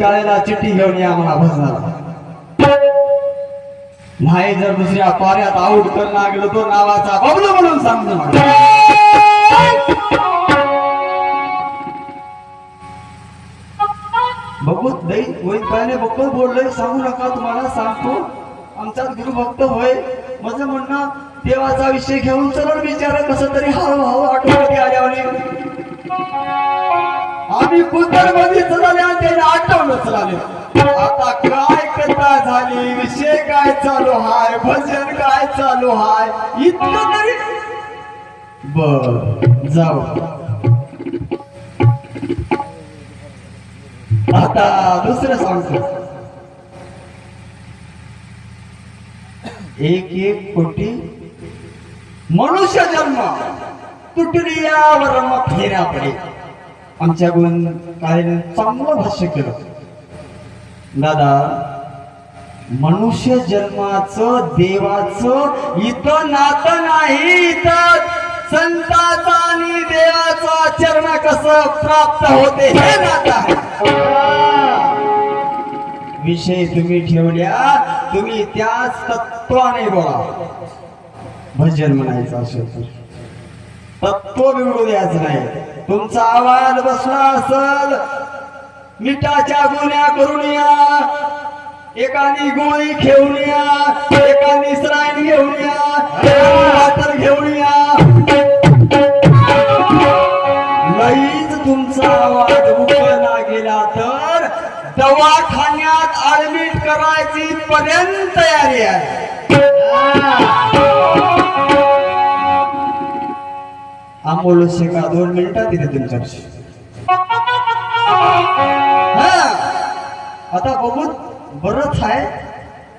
काळेला चिठ्ठी घेऊन या मला भजनाला. नाही जर दुसऱ्या पाऱ्यात आऊट करणं गेलो तो नावाचा बबलू म्हणून सांगतो बघू बघूत होईल काय बघतो बोललोय सांगू नका तुम्हाला सांगतो. आमचाच गुरुभक्त होय. माझं म्हणणं देवाचा विषय घेऊन चला विचार कसं तरी हळूहळू आठवण आल्यावर. आम्ही कुतरमध्ये चलाले त्यांना आठवलं चलाले आता काय कथा झाली? विषय काय चालू हाय? भजन काय चालू हाय? इतकं तरी? बर जाऊ. आता दुसरं सांगतो एक एक कोटी मनुष्य जन्म तुटलियावर मग फेऱ्या पडे आमच्या गुण काय चांगलं भाष्य केलं. दादा मनुष्य जन्माचं देवाचं इथं नातं नाही इथं संताचा आणि देवाचा चरण कसं प्राप्त होते हे नाता विषय तुम्ही ठेवल्या तुम्ही त्याच तत्वाने बोला. भजन म्हणायचं असेल तो बिघडू द्यायचं नाही. तुमचा आवाज बसला असल मिठाच्या गुन्ह्या करून या. एकानी गोळी घेऊन या एकानी स्लाईन घेऊन या घेऊन या. लईच तुमचा आवाज उकळला गेला तर दवाखान्यात ऍडमिट करायची पर्यंत तयारी आहे. आंबोल शेका दोन मिनिटात येते तुमच्याशी. आता बघून बरंच आहे.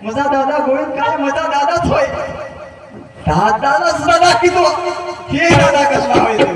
मजा दादा गोविंद काय मजा दादाच होय. दादालाच दादा की तो. हे दादा कसला होय ते.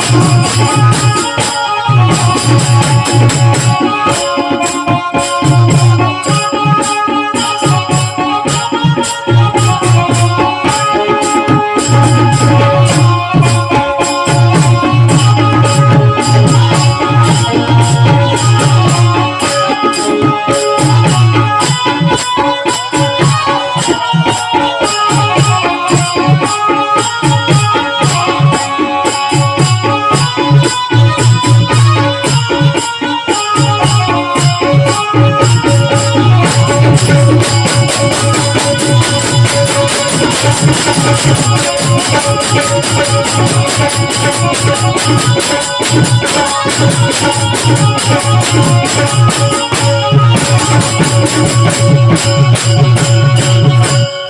हा. हॅलो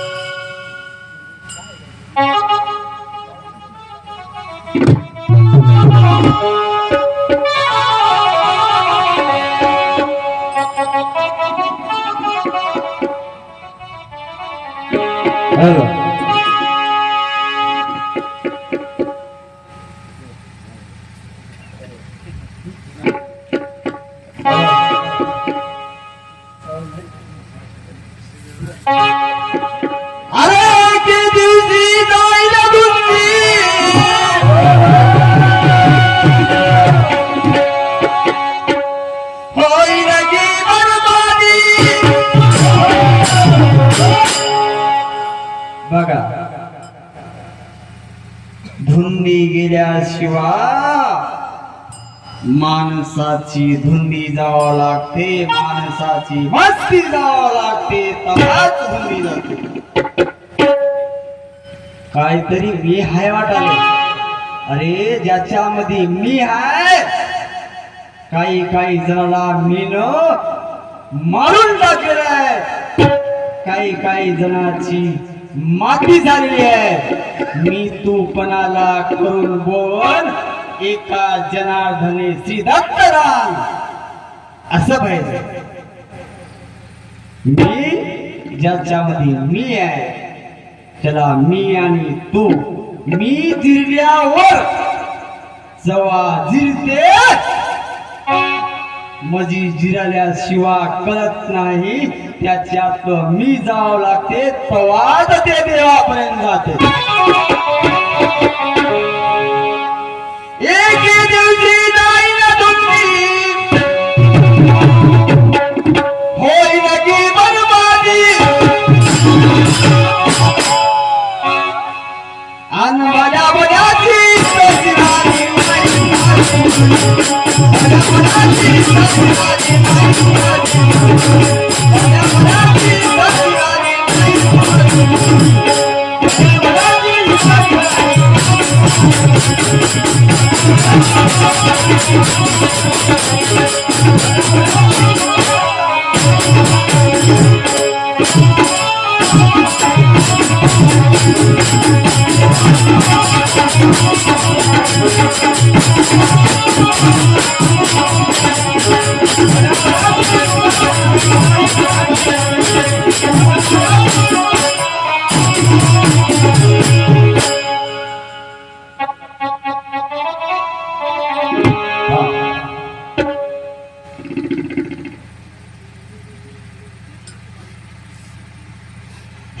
बघा. धुंदी गेल्याशिवाय माणसाची धुंदी जावं लागते माणसाची मस्ती जावं लागते तेव्हाच धुंदी जाते. काहीतरी मी हाय वाटाले अरे ज्याच्यामध्ये मी हाय काही काही जणाला मीन मारून टाकलेलं काही काही जणाची मागणी झालेली आहे. मी तू पणाला करून बोल. एका जनार्दने सिद्धार्थ राम असं पाहिजे. मी ज्याच्यामध्ये मी आहे त्याला मी आणि तू मी जिरल्यावर जवा जिरते. मजी जिराल्याशिवाय कळत नाही त्याच्यात मी जावं लागते तवाच ते देवापर्यंत जाते. Thank you.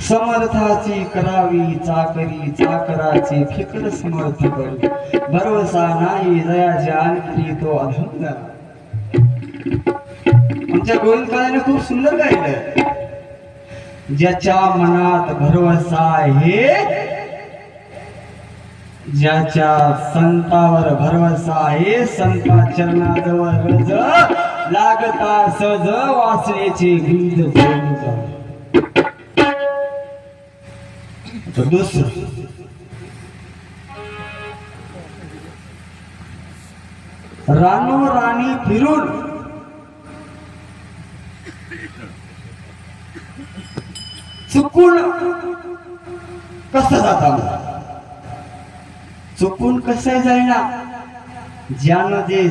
समर्थाची करावी चाकरी चाकराची फिकर समर्थ करी. भरवसा नाही जया आणखी तो अधंग आमच्या गोविंदकाळाने खूप सुंदर गायलं ज्याच्या मनात भरवसा आहे ज्याच्या संतावर भरवसा आहे संता चरणाजवळ रज लागता सज वाचण्याचे गीत तर दुसरं रानो राणी फिरून. चुकून कसं जाता चुकून कसं जाईना ज्यानं जे